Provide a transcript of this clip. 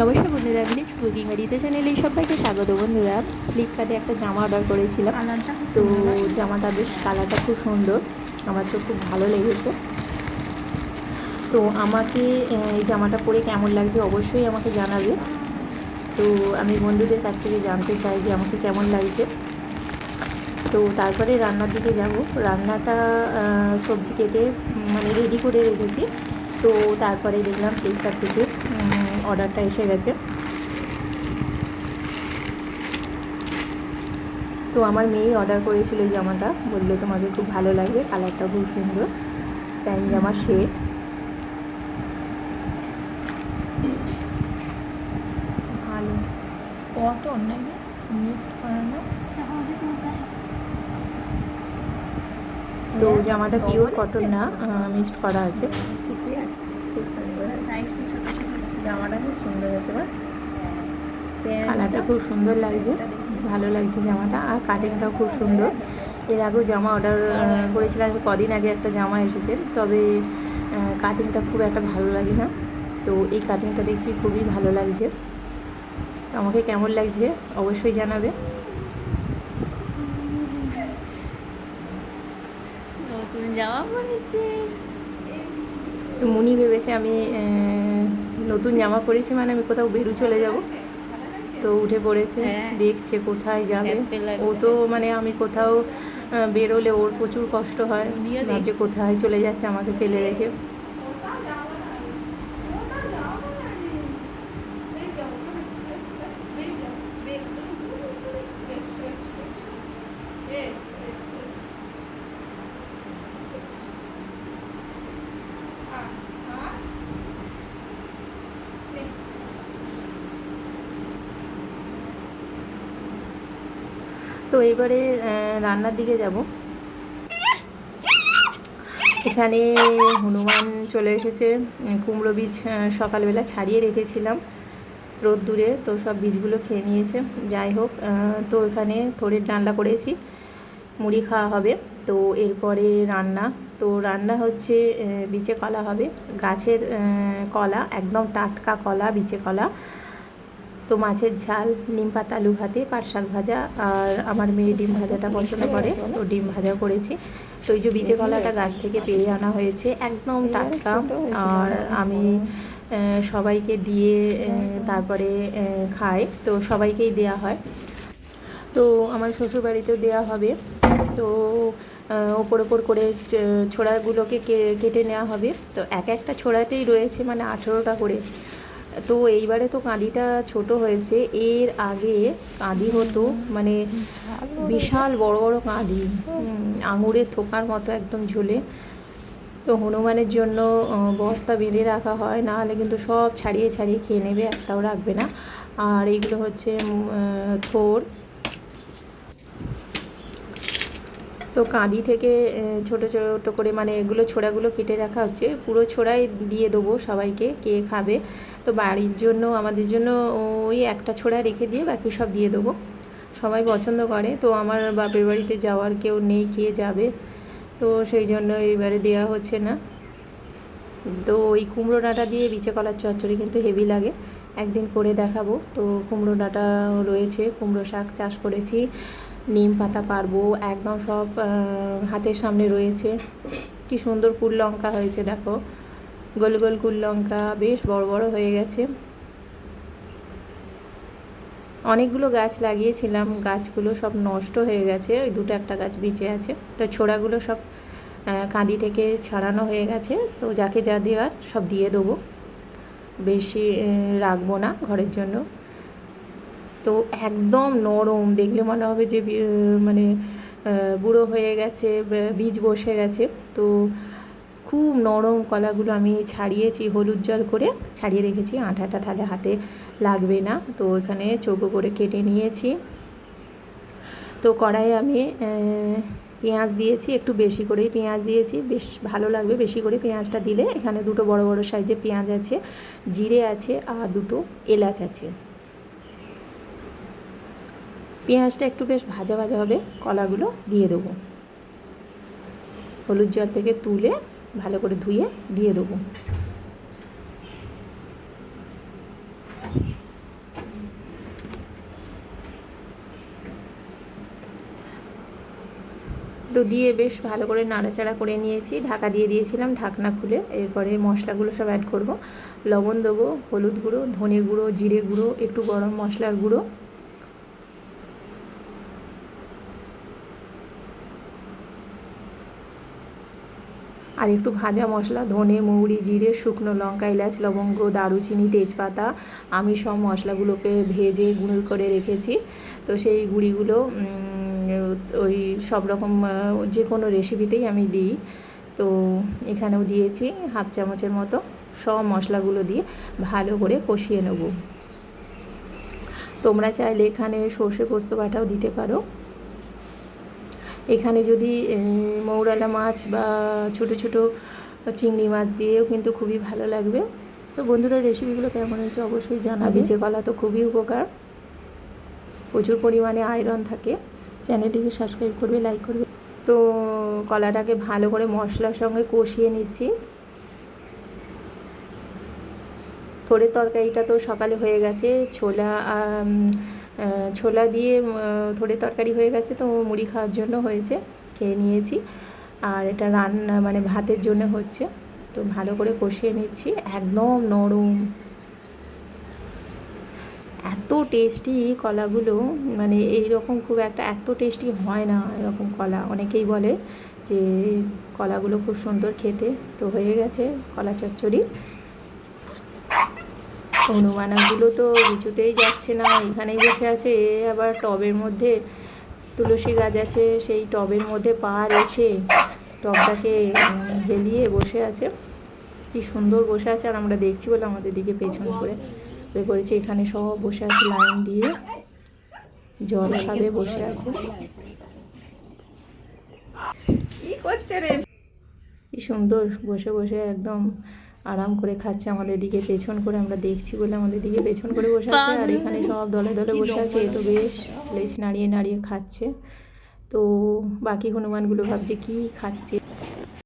নমস্কার বন্ধুরা আমি কুকিং বাড়িতে চ্যানেলে সবাইকে স্বাগত বন্ধুরা। ফ্লিপকার্টে একটা জামা অর্ডার করেছিলাম। তো জামাটা বেশ কালারটা খুব সুন্দর। আমার তো খুব ভালো লেগেছে। তো আমাকে এই জামাটা পরে কেমন লাগছে অবশ্যই আমাকে জানাবে। তো আমি বন্ধুদের কাছ থেকে জানতে চাই যে আমাকে কেমন লাগছে। তো তারপরে রান্নার দিকে যাব। রান্নাটা সবজি কেটে মানে রেডি করে রেখেছি। তো তারপরে দেখলাম ফ্লিপকার্ট থেকে অর্ডারটা এসে গেছে। তো আমার মেয়েই অর্ডার করেছিল এই জামাটা। বলল তোমাদের খুব ভালো লাগবে কালারটা খুব সুন্দর। প্যান্ট জামা শেড। ভালো। কটন নাকি? মিক্সড করানো? তো জামাটা পিওর কটন না মিক্সড করা আছে। ঠিকই আছে। খুব সুন্দর। সাইজটা ছোট। জামাটা খুব সুন্দর আছে বা? কালারটা খুব সুন্দর লাগছে। ভালো লাগছে জামাটা। আর কাটিংটাও খুব সুন্দর। এর আগেও জামা অর্ডার করেছিলাম। কদিন আগে একটা জামা এসেছে। তবে কাটিংটা খুব একটা ভালো লাগে না তো এই কাটিংটা দেখছি খুবই ভালো লাগছে। আমাকে কেমন লাগছে অবশ্যই জানাবে। জামা পরেছে। মুনি ভেবেছে আমি নতুন জামা পরেছি মানে আমি কোথাও বেরু চলে যাব। তো উঠে পড়েছে হ্যাঁ। দেখছে কোথায় যাবে। ও তো মানে আমি কোথাও বেরোলে ওর প্রচুর কষ্ট হয়। যে। কোথায় চলে যাচ্ছে আমাকে ফেলে রেখে। তো এবারে রান্নার দিকে যাব। এখানে হনুমান চলে এসেছে। কুমড়ো বীজ সকালবেলা ছাড়িয়ে রেখেছিলাম রোদ্দুরে, তো সব বীজগুলো খেয়ে নিয়েছে। যাই হোক তো এখানে থোড়ের ডান্ডা করেছি, মুড়ি খাওয়া হবে। তো এরপরে রান্না, তো রান্না হচ্ছে বিচে কলা হবে। গাছের কলা, একদম টাটকা কলা, বিচে কলা। তো মাছের ঝাল নিম পাতা আলু ভাতে পাট শাক ভাজা আর আমার মেয়ে ডিম ভাজাটা পছন্দ করে তো ডিম ভাজা করেছি। তো এই যে বীজে কলাটা গাছ থেকে পেয়ে আনা হয়েছে একদম টাটকা। আর আমি সবাইকে দিয়ে তারপরে খাই তো সবাইকেই দেয়া হয়। তো আমার শ্বশুরবাড়িতেও দেওয়া হবে। তো ওপর ওপর করে ছোড়াগুলোকে কেটে নেওয়া হবে। তো এক একটা ছোড়াতেই রয়েছে মানে আঠেরোটা করে। তো এইবারে তো কাঁদিটা ছোট হয়েছে। এর আগে কাঁদি হতো মানে বিশাল বড় বড় কাঁদি। আঙুরের থোকার মতো একদম ঝুলে। তো হনুমানের জন্য বস্তা বেঁধে রাখা হয় না হলে কিন্তু সব ছাড়িয়ে ছাড়িয়ে খেয়ে নেবে, একটাও রাখবে না। আর এইগুলো হচ্ছে থোর। তো কাঁদি থেকে ছোট ছোট করে মানে এগুলো ছোড়াগুলো কেটে রাখা হচ্ছে। পুরো ছোড়াই দিয়ে দেবো সবাইকে, কে খাবে। তো বাড়ির জন্য, আমাদের জন্য ওই একটা ছোড়া রেখে দিয়ে বাকি সব দিয়ে দেবো। সবাই পছন্দ করে। তো আমার বাপের বাড়িতে যাওয়ার কেউ নেই, কে যাবে? তো সেই জন্য এবারে দেওয়া হচ্ছে না। তো ওই কুমড়ো ডাঁটা দিয়ে বিচে কলার চচ্চড়ি কিন্তু হেভি লাগে। একদিন করে দেখাবো। তো কুমড়ো ডাঁটা রয়েছে, কুমড়ো শাক চাষ করেছি। নিম পাতা পারব, একদম সব হাতের সামনে রয়েছে। কি সুন্দর কুল লঙ্কা হয়েছে, দেখো। গোল গোল কুল লঙ্কা, বেশ বড় বড় হয়ে গেছে। অনেকগুলো গাছ লাগিয়েছিলাম, গাছগুলো সব নষ্ট হয়ে গেছে, ওই দুটো একটা গাছ বেঁচে আছে। তো ছোড়াগুলো সব কাঁদি থেকে ছাড়ানো হয়ে গেছে, তো যাকে যা দেওয়ার সব দিয়ে দেবো। বেশি রাখব না ঘরের জন্য। তো একদম নরম। দেখলে মনে হবে যে মানে বুড়ো হয়ে গেছে বীজ বসে গেছে। তো খুব নরম কলাগুলো আমি ছাড়িয়েছি, হলুদ জল করে ছাড়িয়ে রেখেছি। আঠাটা তাহলে হাতে লাগবে না। তো এখানে চৌকো করে কেটে নিয়েছি। তো কড়াইয়ে আমি পেঁয়াজ দিয়েছি, একটু বেশি করেই পেঁয়াজ দিয়েছি। বেশ ভালো লাগবে বেশি করে পেঁয়াজটা দিলে। এখানে দুটো বড় বড় সাইজে পেঁয়াজ আছে, জিরে আছে আর দুটো এলাচ আছে। পেঁয়াজটা একটু বেশ ভাজা ভাজা হবে, কলাগুলো দিয়ে দেবো। হলুদ জল থেকে তুলে ভালো করে ধুয়ে দিয়ে দেবো। তো দিয়ে বেশ ভালো করে নাড়াচাড়া করে নিয়েছি, ঢাকা দিয়ে দিয়েছিলাম ঢাকনা খুলে। এরপরে মশলাগুলো সব অ্যাড করব। লবণ দেবো, হলুদ গুঁড়ো, ধনে গুঁড়ো, জিরে গুঁড়ো, একটু গরম মশলার গুঁড়ো। আর একটু ভাজা মশলা, ধনে, মৌরি, জিরে, শুকনো লঙ্কা, এলাচ, লবঙ্গ, দারুচিনি, তেজপাতা আমি সব মশলাগুলোকে ভেজে গুঁড়ো করে রেখেছি। তো সেই গুঁড়িগুলো ওই সব রকম যে কোনো রেসিপিতেই আমি দিই। তো এখানেও দিয়েছি হাফ চামচের মতো সব মশলাগুলো দিয়ে ভালো করে কষিয়ে নেব। তোমরা চাইলে এখানে সর্ষে পোস্ত বাটাও দিতে পারো। এখানে যদি মৌরালা মাছ বা ছোট ছোট চিংড়ি মাছ দিয়েও কিন্তু খুবই ভালো লাগবে। তো বন্ধুরা রেসিপিগুলো কেমন হয়েছে অবশ্যই জানাবে। যে কলা তো খুবই উপকার। প্রচুর পরিমাণে আয়রন থাকে। চ্যানেলটিকে সাবস্ক্রাইব করবে লাইক করবে। তো কলাটাকে ভালো করে মশলার সঙ্গে কষিয়ে নিচ্ছি। থোড়ের তরকারিটা তো সকালে হয়ে গেছে। ছোলা ছোলা দিয়ে থোড়ের তরকারি হয়ে গেছে তো মুড়ি খাওয়ার জন্য হয়েছে, খেয়ে নিয়েছি। আর এটা রান্না মানে ভাতের জন্য হচ্ছে, তো ভালো করে কষিয়ে নিচ্ছি, একদম নরম। এত টেস্টি কলাগুলো মানে এই রকম খুব একটা, এত টেস্টি হয় না এরকম কলা। অনেকেই বলে যে কলাগুলো খুব সুন্দর খেতে, তো হয়ে গেছে কলা চচ্চড়ি। হনুমানাগুলো তো কিছুতেই যাচ্ছে না এখানেই বসে আছে এ আবার টবের মধ্যে তুলসী গাছ আছে সেই টবের মধ্যে পা রেখে টবটাকে হেলিয়ে বসে আছে। কি সুন্দর বসে আছে আর আমরা দেখছি বলে আমাদের দিকে পেছন করে বের করেছে এখানে সব বসে আছে লাইন দিয়ে জল খাবে বসে আছে। কি করছে রে? কি সুন্দর বসে বসে একদম আরাম করে খাচ্ছে আমাদের দিকে পেছন করে আমরা দেখছি বলে আমাদের দিকে পেছন করে বসে আছে আর এখানে সব দলে দলে বসে আছে এ তো বেশ লেজ নাড়িয়ে নাড়িয়ে খাচ্ছে। তো বাকি হনুমানগুলো ভাবছে কি খাচ্ছে।